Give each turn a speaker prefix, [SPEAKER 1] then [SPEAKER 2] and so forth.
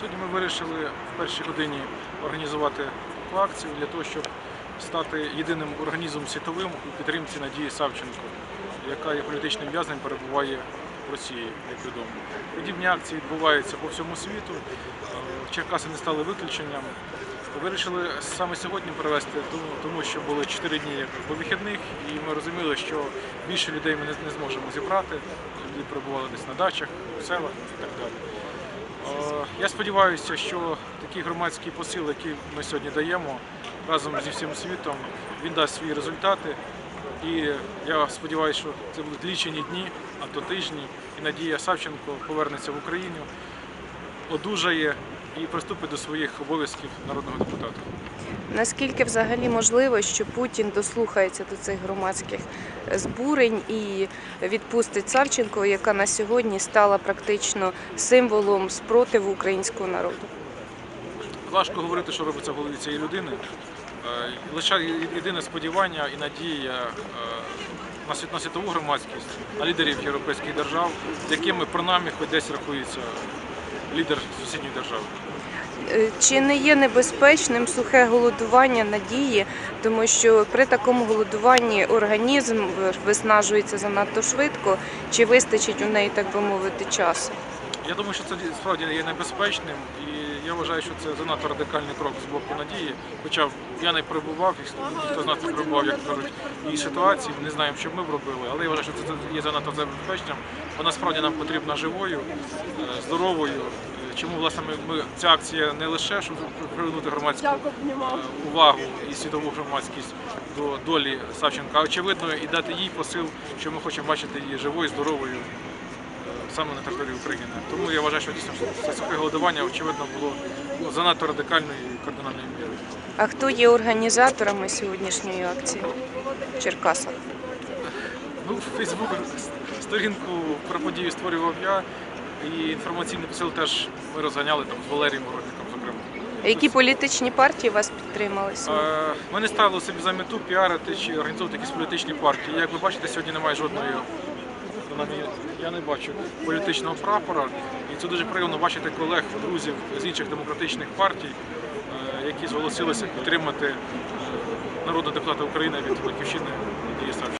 [SPEAKER 1] Сьогодні ми вирішили в першій годині організувати акцію для того, щоб стати єдиним організмом світовим у підтримці Надії Савченко, яка є політичним в'язнем, перебуває в Росії, як відомо. Подібні акції відбуваються по всьому світу. Е, Черкаси не стали виключенням. Вирішили саме сьогодні провести, тому, що були 4 дні по вихідних, і ми розуміли, що більше людей ми не зможемо зібрати. Люди перебували десь на дачах, в селах і так далі. Е, Я сподіваюся, що такий громадський посил, який ми сьогодні даємо разом зі всім світом, він дасть свої результати. І я сподіваюся, що це будуть лічені дні, а то тижні, і Надія Савченко повернеться в Україну, одужає і приступить до своїх обов'язків народного депутата.
[SPEAKER 2] Наскільки взагалі можливо, що Путін дослухається до цих громадських збурень і відпустить Савченко, яка на сьогодні стала практично символом спротиву українського народу?
[SPEAKER 1] Важко говорити, що робиться в голові цієї людини. Е, Лише єдине сподівання і надія е, на світ- на світову громадськість, на лідерів європейських держав, з якими принаймні хоч десь рахується лідер сусідньої держави.
[SPEAKER 2] Е, Чи не є небезпечним сухе голодування надії, тому що при такому голодуванні організм виснажується занадто швидко, чи вистачить у неї, так би мовити, часу?
[SPEAKER 1] Я думаю, що це справді є небезпечним, і я вважаю, що це занадто радикальний крок з боку надії. Хоча я не перебував, і хто з нас не перебував, як кажуть, її ситуації, не знаємо, що ми б робили, але я вважаю, що це є занадто небезпечним. Вона справді нам потрібна живою, е, здоровою. Чому власне ми, ми ця акція не лише щоб привернути громадську е, увагу і світову громадськість до долі Савченка, а очевидно і дати їй посил, що ми хочемо бачити її живою, здоровою е, саме на території України. Тому я вважаю, що дійсно це голодування очевидно було занадто радикальною і кардинальною мірою.
[SPEAKER 2] А хто є організаторами сьогоднішньої акції в Черкасах?
[SPEAKER 1] Ну, в Фейсбук сторінку про подію створював я, і інформаційний посил теж ми розганяли там з Валерієм Городником, зокрема.
[SPEAKER 2] Які політичні партії вас підтримали сьогодні?
[SPEAKER 1] Е, Ми не ставили собі за мету піарити чи організовувати якісь політичні партії. Як ви бачите, сьогодні немає жодної, принаймні, я не бачу політичного прапора. І це дуже приємно бачити колег, друзів з інших демократичних партій, е, які зголосилися підтримати е, народного депутата України від Батьківщини Надії Савченко.